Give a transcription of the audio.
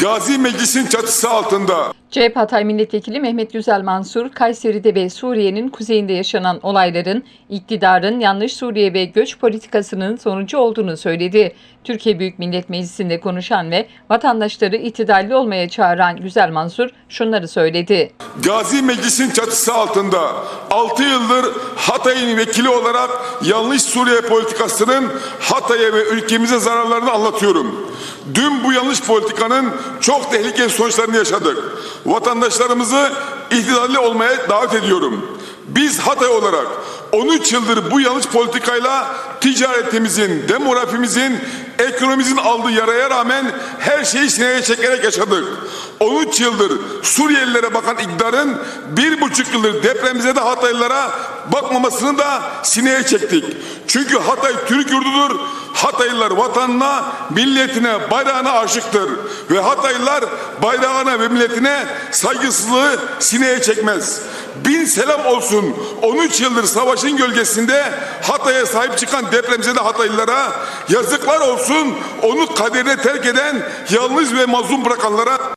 Gazi Meclis'in çatısı altında CHP Hatay Milletvekili Mehmet Güzel Mansur, Kayseri'de ve Suriye'nin kuzeyinde yaşanan olayların iktidarın yanlış Suriye ve göç politikasının sonucu olduğunu söyledi. Türkiye Büyük Millet Meclisi'nde konuşan ve vatandaşları itidalli olmaya çağıran Güzel Mansur şunları söyledi. Gazi Meclis'in çatısı altında 6 yıldır Hatay'ın vekili olarak yanlış Suriye politikasının Hatay'a ve ülkemize zararlarını anlatıyorum. Dün bu yanlış politikanın çok tehlikeli sonuçlarını yaşadık. Vatandaşlarımızı ihtidalli olmaya davet ediyorum. Biz Hatay olarak 13 yıldır bu yanlış politikayla ticaretimizin, demografimizin, ekonomimizin aldığı yaraya rağmen her şeyi sineye çekerek yaşadık. 13 yıldır Suriyelilere bakan iktidarın bir buçuk yıldır depremize de Hataylılara bakmamasını da sineye çektik. Çünkü Hatay Türk yurdudur. Hataylılar vatanına, milletine, bayrağına aşıktır. Ve Hataylılar bayrağına ve milletine saygısızlığı sineye çekmez. Bin selam olsun 13 yıldır savaşın gölgesinde Hatay'a sahip çıkan depremzede Hataylılara yazıklar olsun onu kaderine terk eden yalnız ve mazlum bırakanlara